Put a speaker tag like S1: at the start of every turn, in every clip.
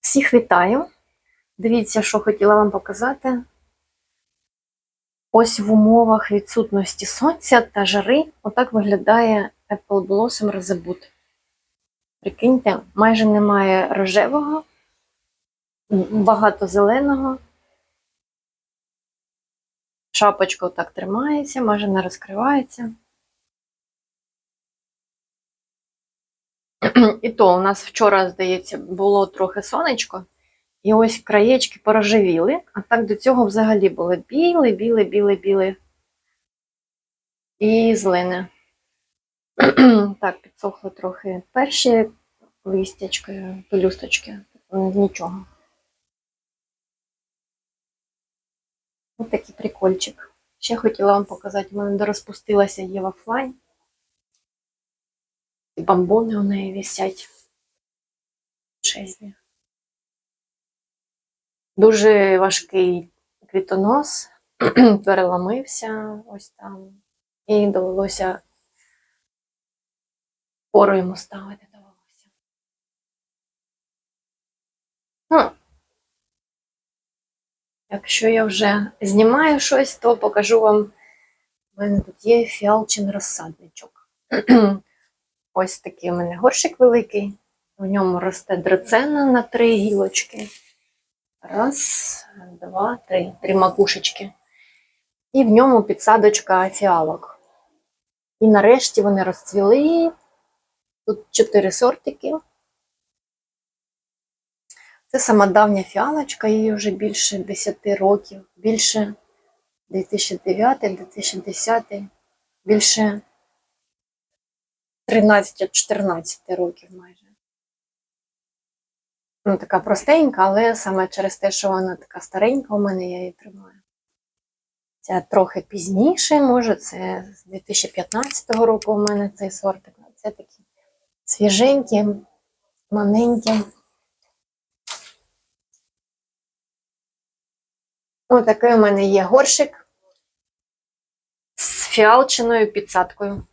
S1: Всіх вітаю! Дивіться, що хотіла вам показати. Ось в умовах відсутності сонця та жари отак виглядає Apple Blossom Rosebud. Прикиньте, майже немає рожевого, багато зеленого. Шапочка отак тримається, майже не розкривається. І то у нас вчора, здається, було трохи сонечко, і ось краєчки порожевіли, а так до цього взагалі було біле, біле, біле, біле і зелене. Так, підсохло трохи перші листячки, пелюсточки, нічого. Ось такий прикольчик. Ще хотіла вам показати, в мене дорозпустилася Єва Флайн. І бамбони у неї висять. Чезні. Дуже важкий квітонос, переламився ось там. І довелося пору йому ставити довелося. Ну, якщо я вже знімаю щось, то покажу вам. У мене тут є фіалчин розсадничок. Ось такий у мене горщик великий. В ньому росте драцена на три гілочки. Раз, два, три. Три макушечки. І в ньому підсадочка фіалок. І нарешті вони розцвіли. Тут чотири сортики. Це сама давня фіалочка, їй вже більше 10 років, більше 2009-2010, більше 13-14 років майже. Ну, така простенька, але саме через те, що вона така старенька, у мене я її тримаю. Ця трохи пізніше, може, це з 2015 року у мене цей сортик. Це такі свіженькі, маленькі. Ось такий у мене є горщик з фіалчиною підсадкою.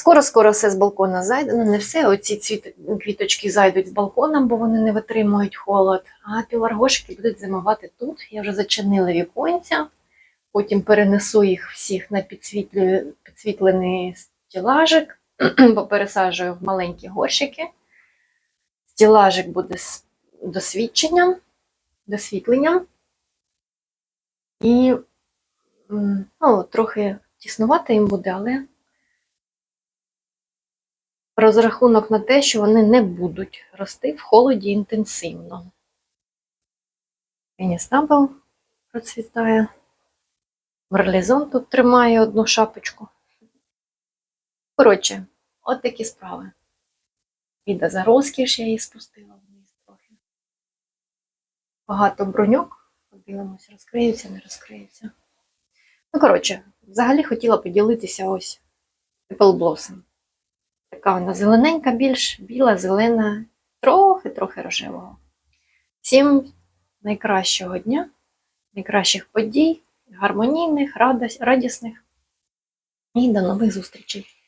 S1: Скоро-скоро все з балкона зайде. Ну, не все, оці цвіт... квіточки зайдуть з балконом, бо вони не витримують холод. А піларгошки будуть зимувати тут. Я вже зачинила віконця, потім перенесу їх всіх на підсвітлений стілажик, попересаджую в маленькі горщики. Стілажик буде з досвідченням, досвітленням. І ну, трохи тіснувати їм буде, але розрахунок на те, що вони не будуть рости в холоді інтенсивно. Фіністабл процвітає. Мерлізон тут тримає одну шапочку. Коротше, от такі справи. Віда за розкіш я її спустила вниз трохи. Багато броньок. Подивимось, розкриються, не розкриються. Ну, коротше, взагалі хотіла поділитися ось Apple Blossom. Така вона зелененька, більш біла, зелена, трохи-трохи рожевого. Всім найкращого дня, найкращих подій, гармонійних, радісних. І до нових зустрічей!